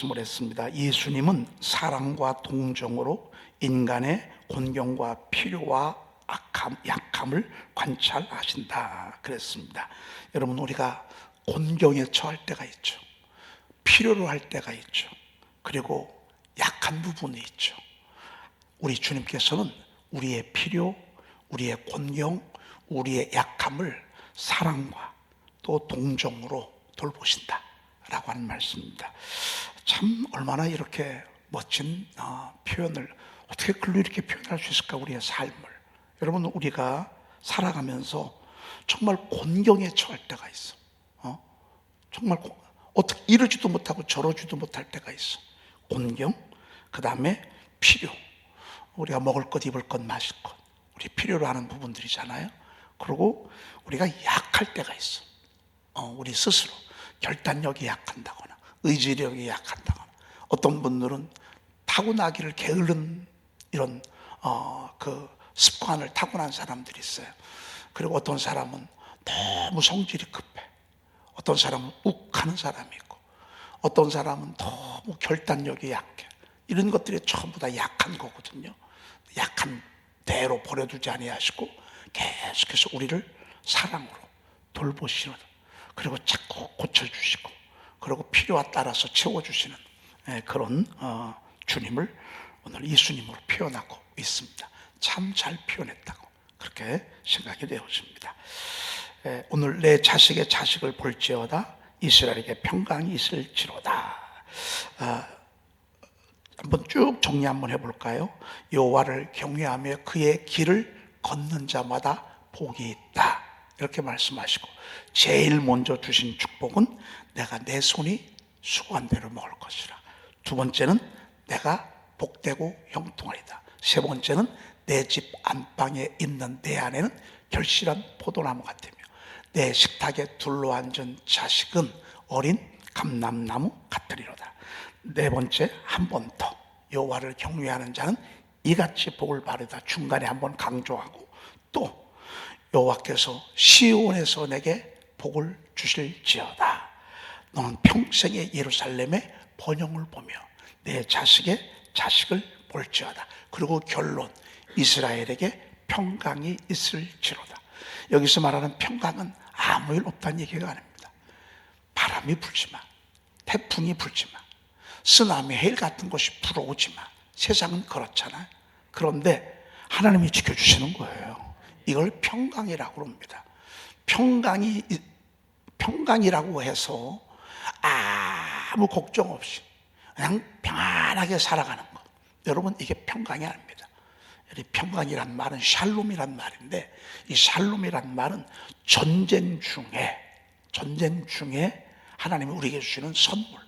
말씀을 했습니다. 예수님은 사랑과 동정으로 인간의 곤경과 필요와 악함, 약함을 관찰하신다. 그랬습니다. 여러분, 우리가 곤경에 처할 때가 있죠. 필요로 할 때가 있죠. 그리고 약한 부분이 있죠. 우리 주님께서는 우리의 필요, 우리의 곤경, 우리의 약함을 사랑과 또 동정으로 돌보신다. 라고 하는 말씀입니다. 참 얼마나 이렇게 멋진 어, 표현을 어떻게 글로 이렇게 표현할 수 있을까 우리의 삶을. 여러분 우리가 살아가면서 정말 곤경에 처할 때가 있어. 어? 정말 고- 어떻게 이러지도 못하고 저러지도 못할 때가 있어. 곤경? 그 다음에 필요. 우리가 먹을 것 입을 것 마실 것. 우리 필요로 하는 부분들이잖아요. 그리고 우리가 약할 때가 있어. 어, 우리 스스로 결단력이 약한다거나 의지력이 약한다거나 어떤 분들은 타고나기를 게으른 이런 어, 그 습관을 타고난 사람들이 있어요. 그리고 어떤 사람은 너무 성질이 급해. 어떤 사람은 욱하는 사람이 있고 어떤 사람은 너무 결단력이 약해. 이런 것들이 전부 다 약한 거거든요. 약한 대로 버려두지 아니하시고 계속해서 우리를 사랑으로 돌보시는 그리고 자꾸 고쳐주시고 그리고 필요에 따라서 채워주시는 예, 그런 어, 주님을 오늘 예수님으로 표현하고 있습니다. 참 잘 표현했다고 그렇게 생각이 되어집니다. 예, 오늘 내 자식의 자식을 볼지어다 이스라엘에게 평강이 있을지로다. 아, 한번 쭉 정리 한번 해볼까요? 여호와를 경외하며 그의 길을 걷는 자마다 복이 있다. 이렇게 말씀하시고 제일 먼저 주신 축복은 내가 내 손이 수고한 대로 먹을 것이라. 두 번째는 내가 복되고 형통하리다. 세 번째는 내 집 안방에 있는 내 안에는 결실한 포도나무 같으며 내 식탁에 둘러앉은 자식은 어린 감람나무 같으리로다. 네 번째 한 번 더 여호와를 경외하는 자는 이같이 복을 바르다. 중간에 한번 강조하고 또 여호와께서 시온에서 내게 복을 주실지어다. 너는 평생의 예루살렘의 번영을 보며 내 자식의 자식을 볼지어다. 그리고 결론 이스라엘에게 평강이 있을지로다. 여기서 말하는 평강은 아무 일 없다는 얘기가 아닙니다. 바람이 불지만 태풍이 불지만 쓰나미 해일 같은 것이 불어오지만 세상은 그렇잖아요. 그런데 하나님이 지켜주시는 거예요. 이걸 평강이라고 합니다. 평강이 평강이라고 해서 아무 걱정 없이 그냥 평안하게 살아가는 것. 여러분 이게 평강이 아닙니다. 이 평강이란 말은 샬롬이란 말인데 이 샬롬이란 말은 전쟁 중에 전쟁 중에 하나님이 우리에게 주시는 선물.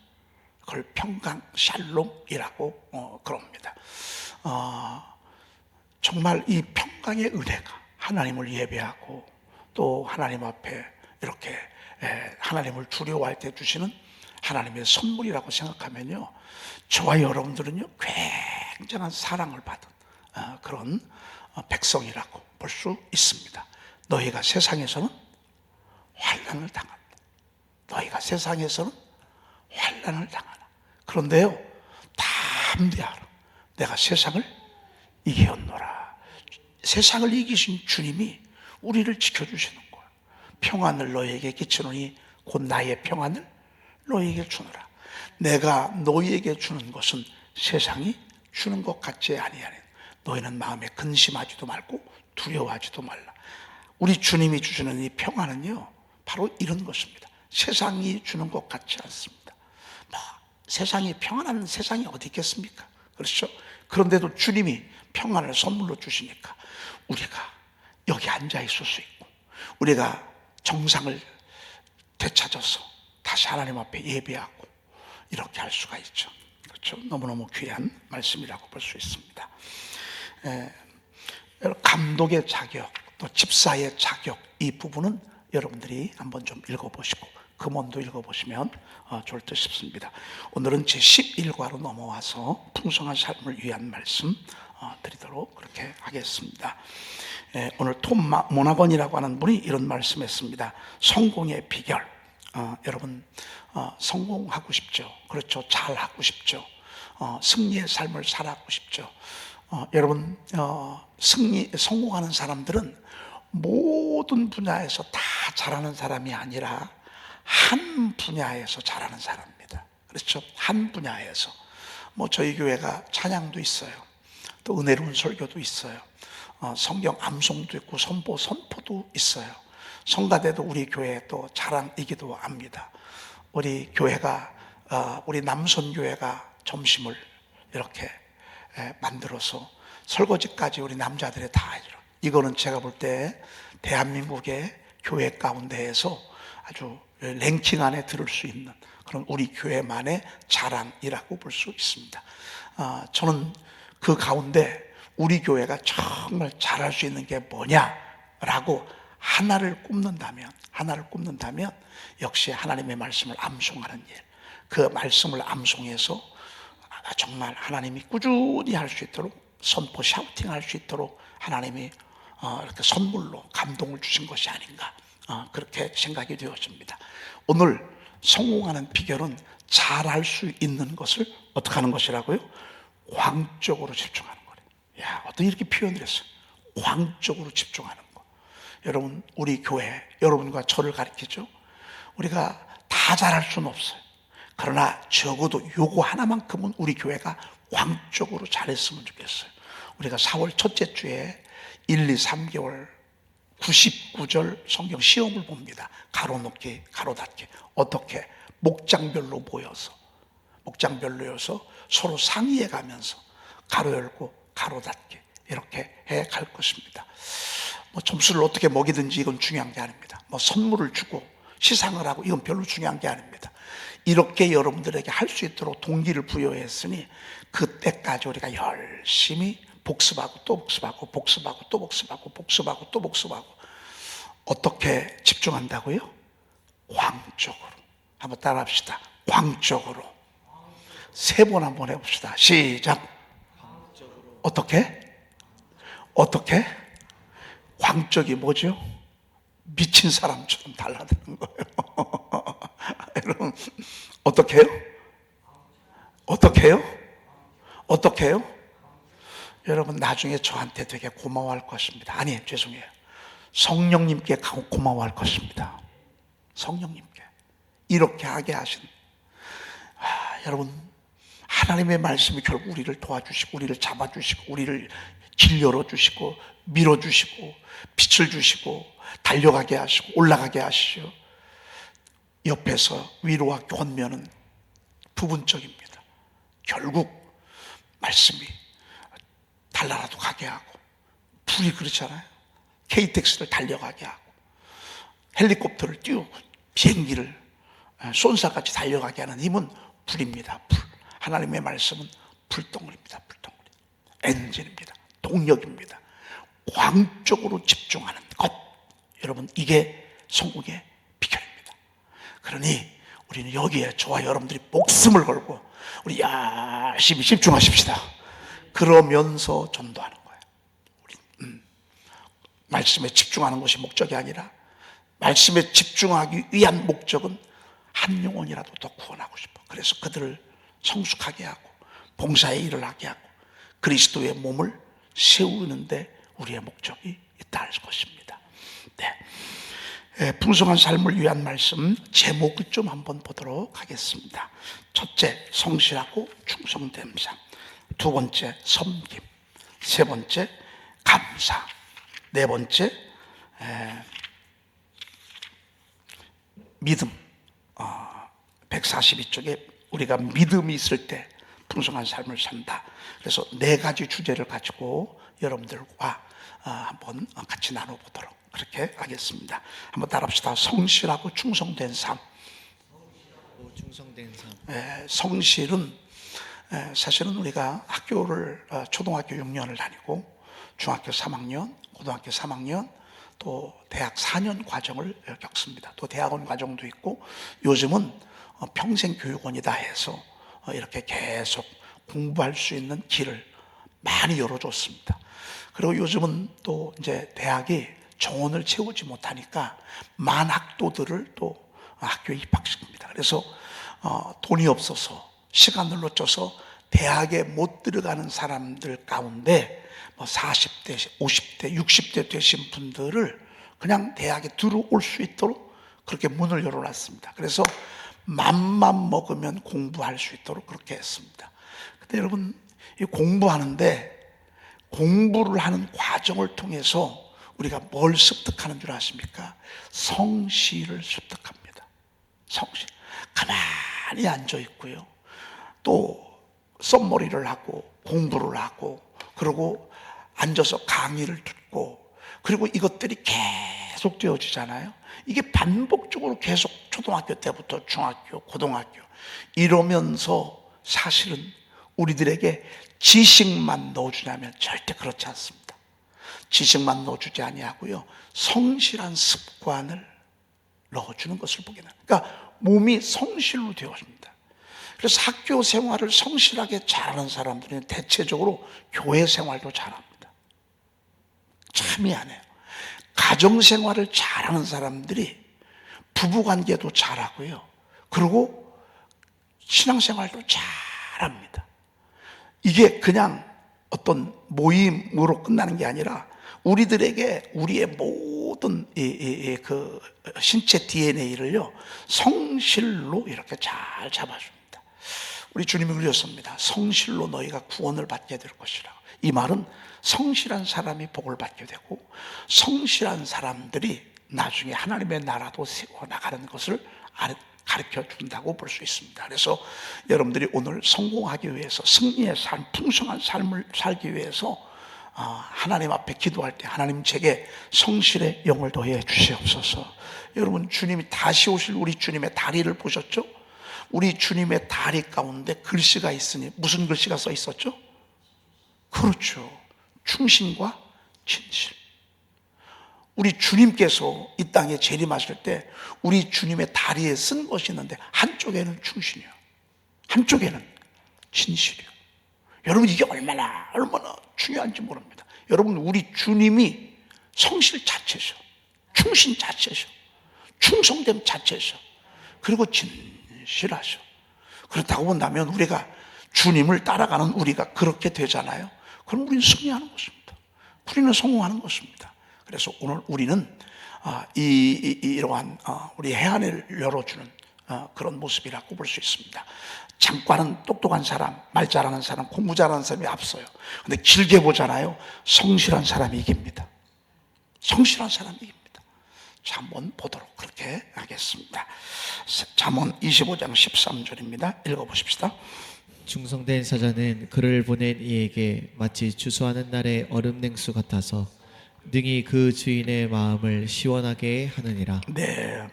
그걸 평강 샬롬이라고 어, 그럽니다. 어, 정말 이 평강의 은혜가 하나님을 예배하고 또 하나님 앞에 이렇게 에, 하나님을 두려워할 때 주시는 하나님의 선물이라고 생각하면요. 저와 여러분들은요, 굉장한 사랑을 받은 어, 그런 어, 백성이라고 볼 수 있습니다. 너희가 세상에서는 환란을 당한다. 너희가 세상에서는 환란을 당하나. 그런데요, 담대하라. 내가 세상을 이겼노라. 세상을 이기신 주님이 우리를 지켜주시는 거야. 평안을 너희에게 끼치노니 곧 나의 평안을 너희에게 주노라. 내가 너희에게 주는 것은 세상이 주는 것 같지 아니하니 너희는 마음에 근심하지도 말고 두려워하지도 말라. 우리 주님이 주시는 이 평안은요, 바로 이런 것입니다. 세상이 주는 것 같지 않습니다. 뭐, 세상이 평안한 세상이 어디 있겠습니까? 그렇죠? 그런데도 주님이 평안을 선물로 주시니까 우리가 여기 앉아 있을 수 있고 우리가 정상을 되찾아서 다시 하나님 앞에 예배하고 이렇게 할 수가 있죠. 그렇죠? 너무너무 귀한 말씀이라고 볼 수 있습니다. 에, 감독의 자격, 또 집사의 자격 이 부분은 여러분들이 한번 좀 읽어보시고 금원도 읽어보시면 어, 좋을 듯 싶습니다. 오늘은 제 11과로 넘어와서 풍성한 삶을 위한 말씀 어, 드리도록 그렇게 하겠습니다. 에, 오늘 톰 마- 모나건이라고 하는 분이 이런 말씀했습니다. 성공의 비결. 어, 여러분 어, 성공하고 싶죠. 그렇죠. 잘하고 싶죠. 어, 승리의 삶을 살아가고 싶죠. 어, 여러분 어, 승리 성공하는 사람들은 모든 분야에서 다 잘하는 사람이 아니라 한 분야에서 잘하는 사람입니다. 그렇죠. 한 분야에서 뭐 저희 교회가 찬양도 있어요. 또 은혜로운 설교도 있어요. 어, 성경 암송도 있고 선포 선포도 있어요. 성가대도 우리 교회 또 자랑이기도 합니다. 우리 교회가 어, 우리 남선 교회가 점심을 이렇게 에, 만들어서 설거지까지 우리 남자들이 다 해줘. 이거는 제가 볼 때 대한민국의 교회 가운데에서 아주 랭킹 안에 들을 수 있는 그런 우리 교회만의 자랑이라고 볼 수 있습니다. 아, 저는 그 가운데 우리 교회가 정말 잘할 수 있는 게 뭐냐라고 하나를 꼽는다면 하나를 꼽는다면 역시 하나님의 말씀을 암송하는 일. 그 말씀을 암송해서 정말 하나님이 꾸준히 할 수 있도록 선포 샤우팅 할 수 있도록 하나님이 어, 이렇게 선물로 감동을 주신 것이 아닌가 어, 그렇게 생각이 되었습니다. 오늘 성공하는 비결은 잘할 수 있는 것을 어떻게 하는 것이라고요? 광적으로 집중하는 거래요. 야, 어떤 이렇게 표현을 했어요. 광적으로 집중하는 거. 여러분, 우리 교회, 여러분과 저를 가리키죠. 우리가 다 잘할 수는 없어요. 그러나 적어도 요거 하나만큼은 우리 교회가 광적으로 잘했으면 좋겠어요. 우리가 4월 첫째 주에 1, 2, 3개월 99절 성경 시험을 봅니다. 가로 놓기, 가로 닫기. 어떻게? 목장별로 모여서, 목장별로여서 서로 상의해 가면서 가로 열고 가로 닫기. 이렇게 해 갈 것입니다. 뭐 점수를 어떻게 먹이든지 이건 중요한 게 아닙니다. 뭐 선물을 주고 시상을 하고 이건 별로 중요한 게 아닙니다. 이렇게 여러분들에게 할 수 있도록 동기를 부여했으니 그때까지 우리가 열심히 복습하고 또 복습하고 복습하고 또 복습하고 복습하고 또 복습하고 어떻게 집중한다고요? 광적으로 한번 따라합시다. 광적으로 세 번 한번 해봅시다. 시작. 어떻게? 어떻게? 광적이 뭐죠? 미친 사람처럼 달라드는 거예요. 여러분 어떻게 해요? 어떻게 해요? 어떻게 해요? 여러분 나중에 저한테 되게 고마워할 것입니다. 아니 죄송해요. 성령님께 고마워할 것입니다. 성령님께 이렇게 하게 하신 아, 여러분 하나님의 말씀이 결국 우리를 도와주시고 우리를 잡아주시고 우리를 길 열어주시고 밀어주시고 빛을 주시고 달려가게 하시고 올라가게 하시죠. 옆에서 위로와 권면은 부분적입니다. 결국 말씀이 달나라도 가게 하고 불이 그렇잖아요. KTX를 달려가게 하고 헬리콥터를 띄우고 비행기를 쏜사같이 달려가게 하는 힘은 불입니다. 불. 하나님의 말씀은 불덩어리입니다. 불덩어리. 엔진입니다. 동력입니다. 광적으로 집중하는 것. 여러분 이게 성공의 비결입니다. 그러니 우리는 여기에 저와 여러분들이 목숨을 걸고 우리 열심히 집중하십시다. 그러면서 전도하는 거예요. 음, 말씀에 집중하는 것이 목적이 아니라 말씀에 집중하기 위한 목적은 한 영혼이라도 더 구원하고 싶어. 그래서 그들을 성숙하게 하고 봉사의 일을 하게 하고 그리스도의 몸을 세우는데 우리의 목적이 있다 할 것입니다. 네. 에, 풍성한 삶을 위한 말씀 제목을 좀 한번 보도록 하겠습니다. 첫째, 성실하고 충성됨 삶. 두 번째, 섬김. 세 번째, 감사. 네 번째, 에, 믿음. 어, 142쪽에 우리가 믿음이 있을 때 풍성한 삶을 산다. 그래서 네 가지 주제를 가지고 여러분들과 어, 한번 같이 나눠보도록 그렇게 하겠습니다. 한번 따라합시다. 성실하고 충성된 삶. 충성된 삶. 에, 성실은 에, 사실은 우리가 학교를 어, 초등학교 6년을 다니고 중학교 3학년, 고등학교 3학년, 또 대학 4년 과정을 겪습니다. 또 대학원 과정도 있고 요즘은 어, 평생 교육원이다 해서 어, 이렇게 계속 공부할 수 있는 길을 많이 열어줬습니다. 그리고 요즘은 또 이제 대학이 정원을 채우지 못하니까 만학도들을 또 학교에 입학시킵니다. 그래서 어, 돈이 없어서 시간을 놓쳐서 대학에 못 들어가는 사람들 가운데 뭐 40대, 50대, 60대 되신 분들을 그냥 대학에 들어올 수 있도록 그렇게 문을 열어놨습니다. 그래서 맘만 먹으면 공부할 수 있도록 그렇게 했습니다. 근데 여러분, 이 공부하는데 공부를 하는 과정을 통해서 우리가 뭘 습득하는 줄 아십니까? 성실을 습득합니다. 성실. 가만히 앉아 있고요. 또 썸머리를 하고 공부를 하고 그리고 앉아서 강의를 듣고 그리고 이것들이 계속 되어지잖아요. 이게 반복적으로 계속 초등학교 때부터 중학교, 고등학교 이러면서 사실은 우리들에게 지식만 넣어주냐면 절대 그렇지 않습니다. 지식만 넣어주지 아니하고요. 성실한 습관을 넣어주는 것을 보게 됩니다. 그러니까 몸이 성실로 되어집니다. 그래서 학교 생활을 성실하게 잘하는 사람들은 대체적으로 교회 생활도 잘합니다. 참 미안해요. 가정 생활을 잘하는 사람들이 부부 관계도 잘하고요. 그리고 신앙 생활도 잘합니다. 이게 그냥 어떤 모임으로 끝나는 게 아니라 우리들에게 우리의 모든 이, 이, 이, 그 신체 DNA를요 성실로 이렇게 잘 잡아줍니다. 우리 주님이 그러셨습니다. 성실로 너희가 구원을 받게 될 것이라. 이 말은 성실한 사람이 복을 받게 되고 성실한 사람들이 나중에 하나님의 나라도 세워 나가는 것을 가르쳐 준다고 볼 수 있습니다. 그래서 여러분들이 오늘 성공하기 위해서 승리의 삶, 풍성한 삶을 살기 위해서 아, 하나님 앞에 기도할 때 하나님 제게 성실의 영을 더해 주시옵소서. 여러분 주님이 다시 오실 우리 주님의 다리를 보셨죠? 우리 주님의 다리 가운데 글씨가 있으니 무슨 글씨가 써 있었죠? 그렇죠. 충신과 진실. 우리 주님께서 이 땅에 재림하실 때 우리 주님의 다리에 쓴 것이 있는데 한쪽에는 충신이요. 한쪽에는 진실이요. 여러분 이게 얼마나 얼마나 중요한지 모릅니다. 여러분 우리 주님이 성실 자체셔. 충신 자체셔. 충성됨 자체셔. 그리고 진 실하셔. 그렇다고 본다면 우리가 주님을 따라가는 우리가 그렇게 되잖아요. 그럼 우리는 승리하는 것입니다. 우리는 성공하는 것입니다. 그래서 오늘 우리는 아, 이, 이, 이러한 아, 우리 해안을 열어주는 아, 그런 모습이라고 볼 수 있습니다. 장과는 똑똑한 사람, 말 잘하는 사람, 공부 잘하는 사람이 앞서요. 근데 길게 보잖아요. 성실한 사람이 이깁니다. 성실한 사람이 이깁니다. 자, 한번 보도록 그렇게 하겠습니다. 잠언 25장 13절입니다. 읽어보십시다. 충성된 사자는 그를 보낸 이에게 마치 주수하는 날의 얼음 냉수 같아서 능히 그 주인의 마음을 시원하게 하느니라. 네,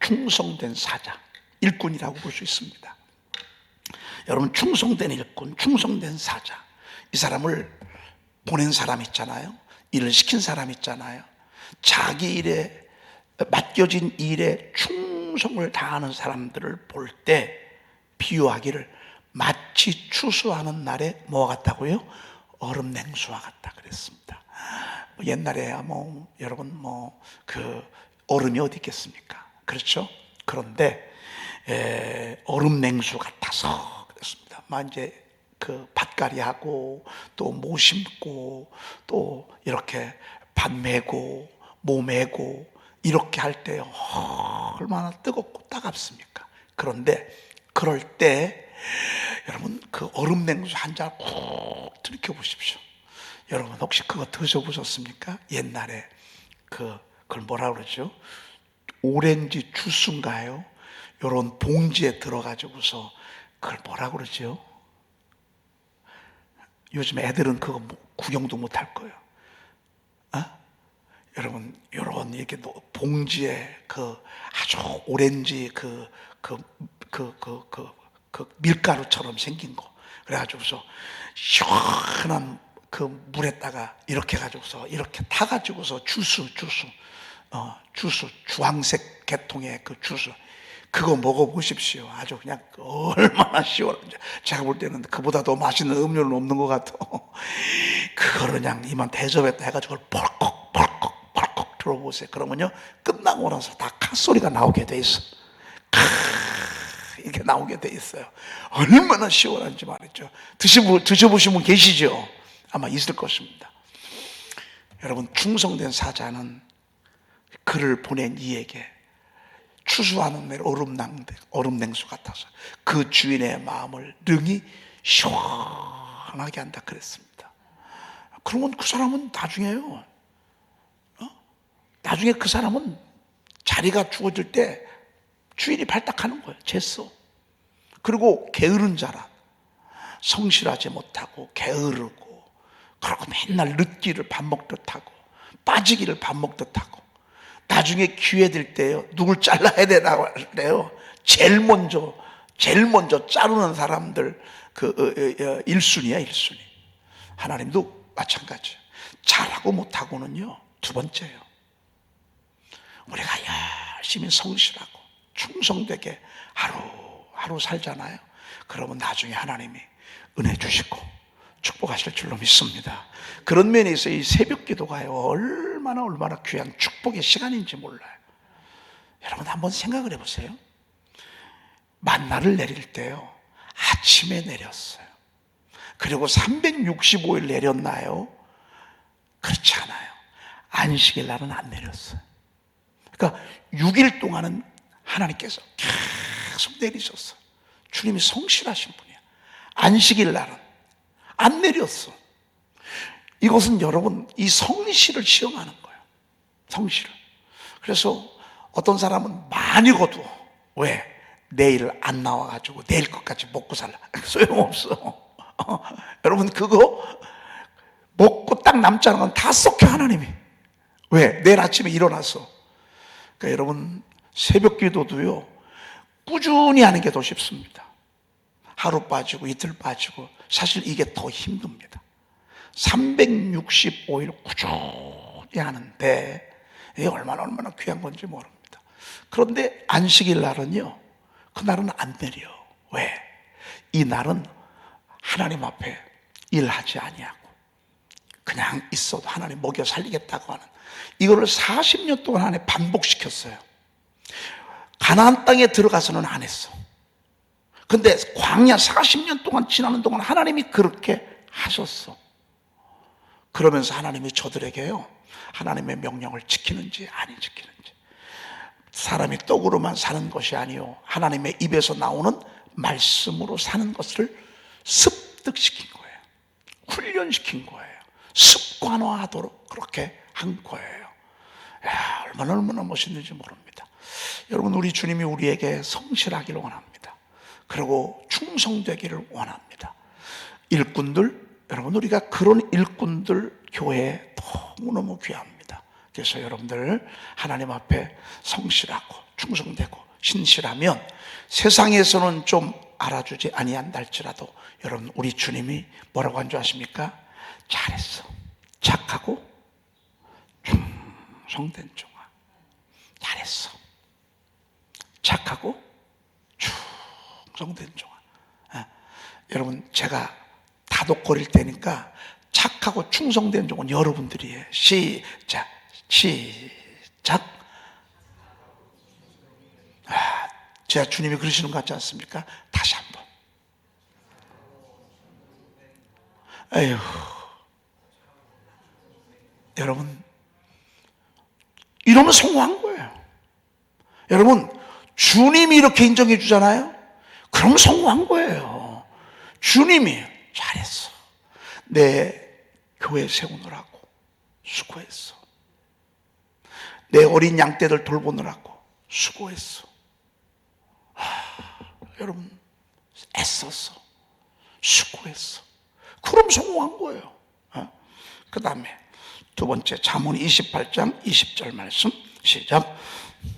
충성된 사자, 일꾼이라고 볼 수 있습니다. 여러분 충성된 일꾼, 충성된 사자, 이 사람을 보낸 사람 있잖아요. 일을 시킨 사람 있잖아요. 자기 일에 맡겨진 일에 충성을 다하는 사람들을 볼 때 비유하기를 마치 추수하는 날에 뭐와 같다고요? 얼음 냉수와 같다 그랬습니다. 뭐 옛날에 뭐 여러분 뭐 그 얼음이 어디 있겠습니까? 그렇죠? 그런데 에, 얼음 냉수 같아서 그랬습니다. 막 이제 그 밭갈이하고 또 모 심고 또 이렇게 밭 메고 모 메고 이렇게 할때 얼마나 뜨겁고 따갑습니까? 그런데 그럴 때 여러분 그 얼음 냉수 한잔꼭 들이켜 보십시오. 여러분 혹시 그거 드셔 보셨습니까? 옛날에 그 그걸 뭐라 그러죠? 오렌지 주스인가요? 요런 봉지에 들어 가지고서 그걸 뭐라 그러죠? 요즘 애들은 그거 뭐 구경도 못 할 거예요. 어? 여러분 요런 이렇게 노- 봉지에 그 아주 오렌지 그 그 그 그 그 그 밀가루처럼 생긴 거 그래가지고서 시원한 그 물에다가 이렇게 가지고서 이렇게 타가지고서 주스 주스 어 주스 주황색 계통의 그 주스 그거 먹어보십시오. 아주 그냥 얼마나 시원한지. 제가 볼 때는 그보다 더 맛있는 음료는 없는 것 같아. 그거를 그냥 이만 대접했다 해가지고 벌컥 들어보세요. 그러면요 끝나고 나서 다 칸소리가 나오게 돼 있어. 크, 이렇게 나오게 돼 있어요. 얼마나 시원한지 말이죠. 드셔보, 드셔보신 분 계시죠? 아마 있을 것입니다. 여러분 충성된 사자는 그를 보낸 이에게 추수하는 날 얼음낭, 얼음냉수 같아서 그 주인의 마음을 능히 시원하게 한다 그랬습니다. 그러면 그 사람은 나중에요. 어? 나중에 그 사람은 자리가 주어질 때 주인이 발탁하는 거예요. 됐어. 그리고 게으른 자라. 성실하지 못하고 게으르고 그러고 맨날 늦기를 밥 먹듯 하고 빠지기를 밥 먹듯 하고 나중에 기회 될 때요 누굴 잘라야 되나 그래요 제일 먼저 제일 먼저 자르는 사람들 그 어, 어, 어, 1순위야 1순위 하나님도 마찬가지예요 잘하고 못하고는요 두 번째예요 우리가 열심히 성실하고 충성되게 하루하루 살잖아요. 그러면 나중에 하나님이 은혜 주시고 축복하실 줄로 믿습니다. 그런 면에서 이 새벽 기도가요, 얼마나 얼마나 귀한 축복의 시간인지 몰라요. 여러분 한번 생각을 해보세요. 만나를 내릴 때요, 아침에 내렸어요. 그리고 365일 내렸나요? 그렇지 않아요. 안식일 날은 안 내렸어요. 그러니까 6일 동안은 하나님께서 계속 내리셨어. 주님이 성실하신 분이야. 안식일 날은 안 내렸어. 이것은 여러분 이 성실을 시험하는 거예요. 성실을. 그래서 어떤 사람은 많이 거두어. 왜? 내일 안 나와가지고 내일 것까지 먹고 살라. 소용없어. 어, 여러분 그거 먹고 딱 남자는 건 다 썩혀 하나님이. 왜? 내일 아침에 일어나서 그러니까 여러분 새벽 기도도요 꾸준히 하는 게 더 쉽습니다. 하루 빠지고 이틀 빠지고 사실 이게 더 힘듭니다. 365일 꾸준히 하는데 이게 얼마나 얼마나 귀한 건지 모릅니다. 그런데 안식일 날은요 그날은 안 내려. 왜? 이 날은 하나님 앞에 일하지 아니하고 그냥 있어도 하나님 먹여 살리겠다고 하는 이거를 40년 동안 안에 반복시켰어요. 가나안 땅에 들어가서는 안 했어. 근데 광야 40년 동안 지나는 동안 하나님이 그렇게 하셨어. 그러면서 하나님이 저들에게요. 하나님의 명령을 지키는지 아니 지키는지. 사람이 떡으로만 사는 것이 아니요. 하나님의 입에서 나오는 말씀으로 사는 것을 습득시킨 거예요. 훈련시킨 거예요. 습관화하도록 그렇게 한 거예요. 야, 얼마나 얼마나 멋있는지 모릅니다. 여러분 우리 주님이 우리에게 성실하기를 원합니다. 그리고 충성되기를 원합니다. 일꾼들 여러분 우리가 그런 일꾼들 교회에 너무너무 귀합니다. 그래서 여러분들 하나님 앞에 성실하고 충성되고 신실하면 세상에서는 좀 알아주지 아니한달지라도 여러분 우리 주님이 뭐라고 한 줄 아십니까? 잘했어. 착하고 충성된 종아. 잘했어. 착하고 충성된 종아. 아, 여러분 제가 다독거릴 테니까 착하고 충성된 종은 여러분들이에요. 시작, 시작. 아, 제가 주님이 그러시는 것 같지 않습니까? 다시 한 번. 에휴. 여러분, 이러면 성공한 거예요. 여러분, 주님이 이렇게 인정해 주잖아요? 그럼 성공한 거예요. 주님이 잘했어. 내 교회 세우느라고 수고했어. 내 어린 양떼들 돌보느라고 수고했어. 하, 여러분, 애썼어. 수고했어. 그럼 성공한 거예요. 그 다음에 두 번째 잠언 28장 20절 말씀 시작.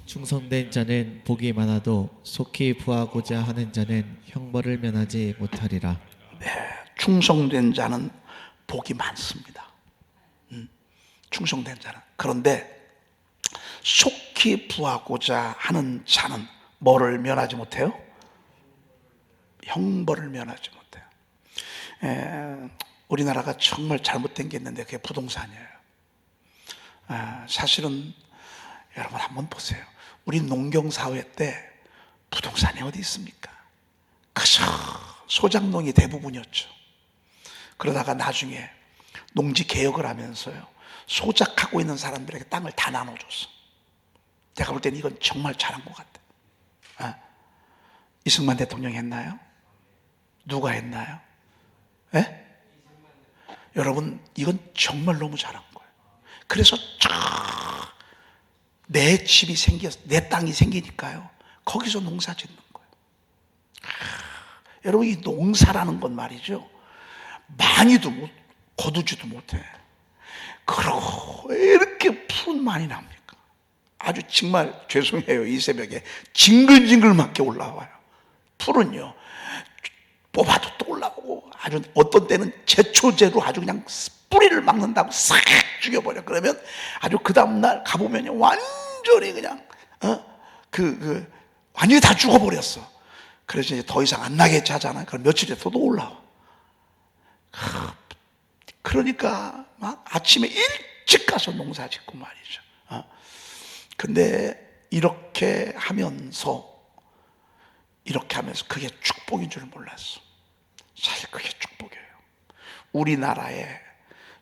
충성된 자는 복이 많아도 속히 부하고자 하는 자는 형벌을 면하지 못하리라. 충성된 자는 복이 많습니다. 음, 충성된 자는 그런데 속히 부하고자 하는 자는 뭐를 면하지 못해요? 형벌을 면하지 못해요. 에, 우리나라가 정말 잘못된 게 있는데 그게 부동산이에요. 아, 사실은 여러분 한번 보세요. 우리 농경 사회 때 부동산이 어디 있습니까? 그저 소작농이 대부분이었죠. 그러다가 나중에 농지 개혁을 하면서요. 소작하고 있는 사람들에게 땅을 다 나눠줬어. 제가 볼 때는 이건 정말 잘한 것 같아. 아, 이승만 대통령이 했나요? 누가 했나요? 예? 여러분, 이건 정말 너무 잘한 거예요. 그래서 쫙내 집이 생겼, 내 땅이 생기니까요. 거기서 농사 짓는 거예요. 아, 여러분, 이 농사라는 건 말이죠. 많이도 못, 거두지도 못해. 그러고 왜 이렇게 푸른 많이 납니까? 아주 정말 죄송해요. 이 새벽에 징글징글맞게 올라와요. 풀은요. 뽑아도 또 올라오고 아주 어떤 때는 제초제로 아주 그냥 뿌리를 막는다고 싹 죽여버려. 그러면 아주 그 다음날 가보면 완전히 그냥 어 그 그 완전히 다 죽어버렸어. 그래서 이제 더 이상 안 나게 하잖아요. 그럼 며칠 뒤에 또 올라와. 그러니까 막 아침에 일찍 가서 농사 짓고 말이죠. 어. 근데 이렇게 하면서 이렇게 하면서 그게 축복인 줄 몰랐어. 사실 그게 축복이에요. 우리나라에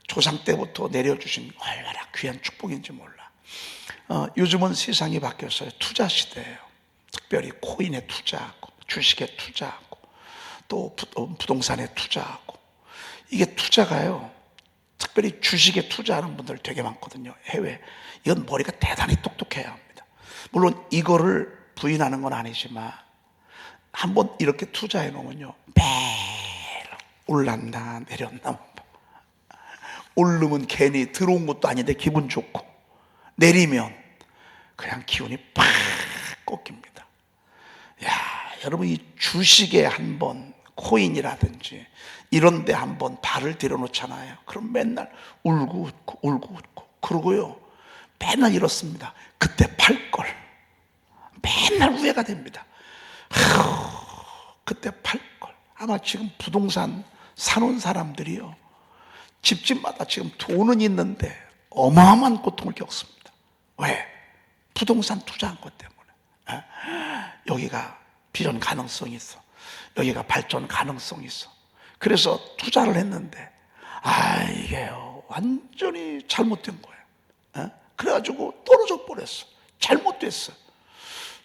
조상 때부터 내려주신 얼마나 귀한 축복인지 몰라. 어, 요즘은 세상이 바뀌었어요. 투자 시대예요. 특별히 코인에 투자하고 주식에 투자하고 또 부- 어, 부동산에 투자하고 이게 투자가요. 특별히 주식에 투자하는 분들 되게 많거든요. 해외. 이건 머리가 대단히 똑똑해야 합니다. 물론 이거를 부인하는 건 아니지만 한번 이렇게 투자해 놓으면요. 매일 올랐나 내렸나 오르면 괜히 들어온 것도 아닌데 기분 좋고 내리면 그냥 기운이 팍 꺾입니다. 야, 여러분 이 주식에 한번 코인이라든지 이런 데 한번 발을 들여놓잖아요. 그럼 맨날 울고 웃고 울고 웃고 그러고요. 맨날 이렇습니다. 그때 팔 걸. 맨날 후회가 됩니다. 하, 그때 팔 걸. 아마 지금 부동산 사놓은 사람들이요. 집집마다 지금 돈은 있는데 어마어마한 고통을 겪습니다. 왜? 부동산 투자한 것 때문에. 에? 여기가 비전 가능성이 있어. 여기가 발전 가능성이 있어. 그래서 투자를 했는데, 아, 이게요, 완전히 잘못된 거예요. 에? 그래가지고 떨어져 버렸어. 잘못됐어.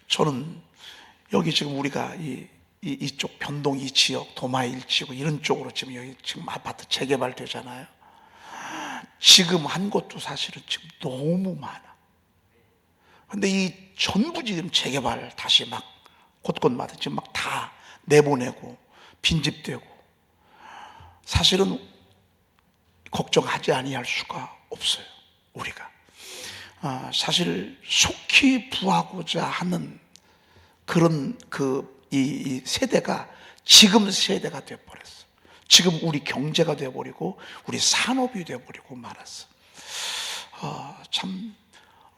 저는 여기 지금 우리가 이, 이, 이쪽 변동 이 지역, 도마 일지구 이런 쪽으로 지금 여기 지금 아파트 재개발 되잖아요. 지금 한 것도 사실은 지금 너무 많아. 근데 이 전부 지금 재개발 다시 막 곳곳마다 지금 막 다 내보내고 빈집되고 사실은 걱정하지 아니할 수가 없어요. 우리가 아, 사실 속히 부하고자 하는 그런 그 이 세대가 지금 세대가 되어버렸어. 지금 우리 경제가 되어버리고 우리 산업이 되어버리고 말았어. 어, 참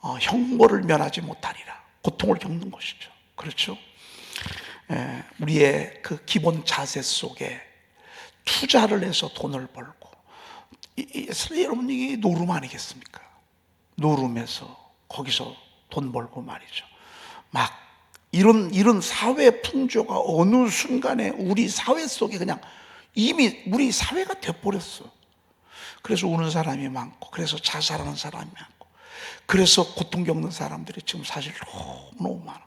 어, 형벌을 면하지 못하리라 고통을 겪는 것이죠. 그렇죠? 에, 우리의 그 기본 자세 속에 투자를 해서 돈을 벌고 여러분 이게 노름 아니겠습니까? 노름에서 거기서 돈 벌고 말이죠. 막 이런 이런 사회 풍조가 어느 순간에 우리 사회 속에 그냥 이미 우리 사회가 돼버렸어. 그래서 우는 사람이 많고, 그래서 자살하는 사람이 많고, 그래서 고통 겪는 사람들이 지금 사실 너무 너무 많아.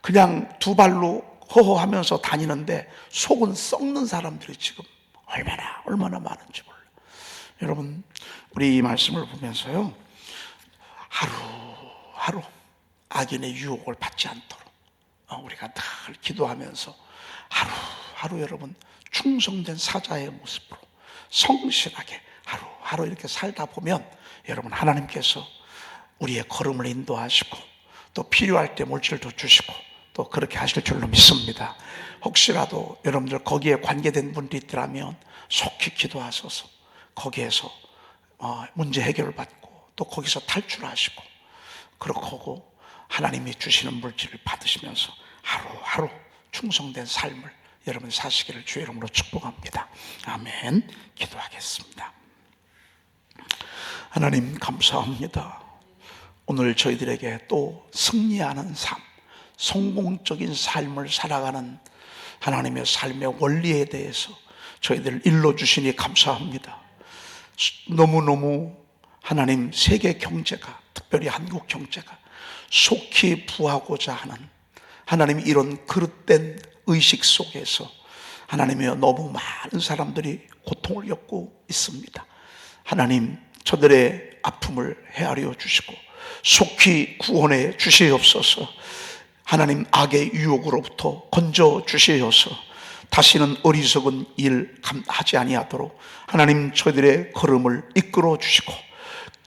그냥 두 발로 허허하면서 다니는데 속은 썩는 사람들이 지금 얼마나 얼마나 많은지 몰라. 여러분 우리 이 말씀을 보면서요 하루 하루 악인의 유혹을 받지 않도록 어, 우리가 늘 기도하면서 하루 하루 여러분 충성된 사자의 모습으로 성실하게 하루 하루 이렇게 살다 보면 여러분 하나님께서 우리의 걸음을 인도하시고 또 필요할 때 물질도 주시고 또 그렇게 하실 줄로 믿습니다. 혹시라도 여러분들 거기에 관계된 분들이 있더라면 속히 기도하셔서 거기에서 어, 문제 해결을 받고 또 거기서 탈출하시고 그렇게 하고 하나님이 주시는 물질을 받으시면서 하루하루 충성된 삶을 여러분 사시기를 주의 이름으로 축복합니다. 아멘. 기도하겠습니다. 하나님 감사합니다. 오늘 저희들에게 또 승리하는 삶, 성공적인 삶을 살아가는 하나님의 삶의 원리에 대해서 저희들 일러 주시니 감사합니다. 너무너무 하나님 세계 경제가 특별히 한국 경제가 속히 부하고자 하는 하나님 이런 그릇된 의식 속에서 하나님이여 너무 많은 사람들이 고통을 겪고 있습니다. 하나님 저들의 아픔을 헤아려 주시고 속히 구원해 주시옵소서. 하나님 악의 유혹으로부터 건져 주시옵소서. 다시는 어리석은 일 감- 하지 아니하도록 하나님 저희들의 걸음을 이끌어 주시고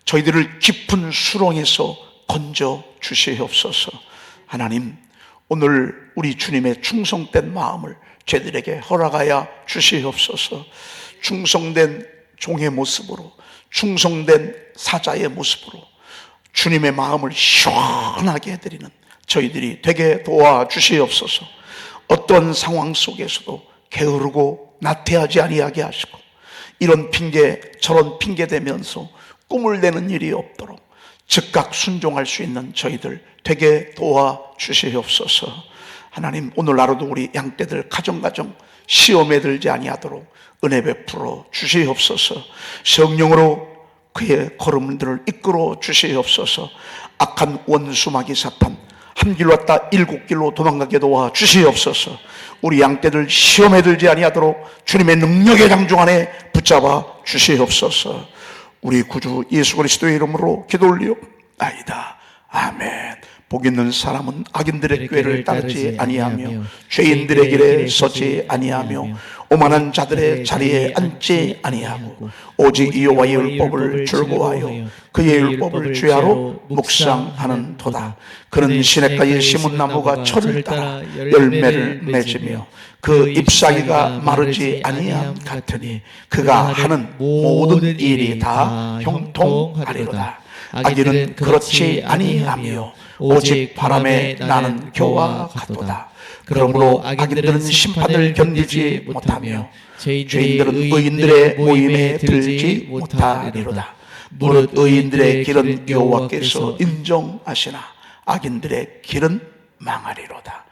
저희들을 깊은 수렁에서 건져 주시옵소서. 하나님 오늘 우리 주님의 충성된 마음을 저희들에게 허락하여 주시옵소서. 충성된 종의 모습으로 충성된 사자의 모습으로 주님의 마음을 시원하게 해드리는 저희들이 되게 도와주시옵소서. 어떤 상황 속에서도 게으르고 나태하지 아니하게 하시고 이런 핑계 저런 핑계 대면서 꿈을 내는 일이 없도록 즉각 순종할 수 있는 저희들 되게 도와 주시옵소서. 하나님 오늘 하루도 우리 양떼들 가정가정 시험에 들지 아니하도록 은혜 베풀어 주시옵소서. 성령으로 그의 걸음들을 이끌어 주시옵소서. 악한 원수마귀 사탄 한길 왔다 일곱 길로 도망가게 도와 주시옵소서. 우리 양떼들 시험에 들지 아니하도록 주님의 능력의 장중 안에 붙잡아 주시옵소서. 우리 구주 예수 그리스도의 이름으로 기도 올리옵나이다. 아멘. 복 있는 사람은 악인들의 꾀를 따르지 아니하며 죄인들의 길에 서지 아니하며 오만한 자들의 자리에 앉지 아니하고 오직 이호와의 율법을 즐거워하여 그의 율법을 주야로 묵상하는 도다 그는 시냇가에 심은 나무가 철을 따라 열매를 맺으며 그 잎사귀가 마르지 아니함 같으니 그가 하는 모든 일이 다 형통하리로다 악인은 그렇지 아니하며 오직 바람에 나는 겨와 같도다. 그러므로 악인들은 심판을 견디지 못하며 죄인들은 의인들의 모임에 들지 못하리로다. 무릇 의인들의 길은 여호와께서 인정하시나 악인들의 길은 망하리로다.